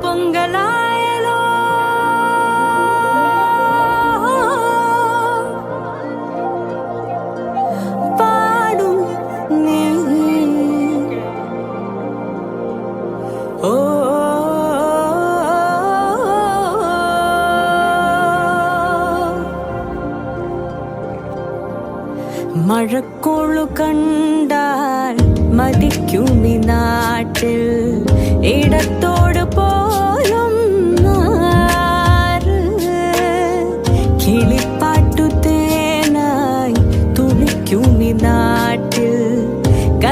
പൊങ്കലായലോ പാടും നീ ഓ മഴക്കോളു കണ്ടാൽ മതിക്കുമി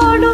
solo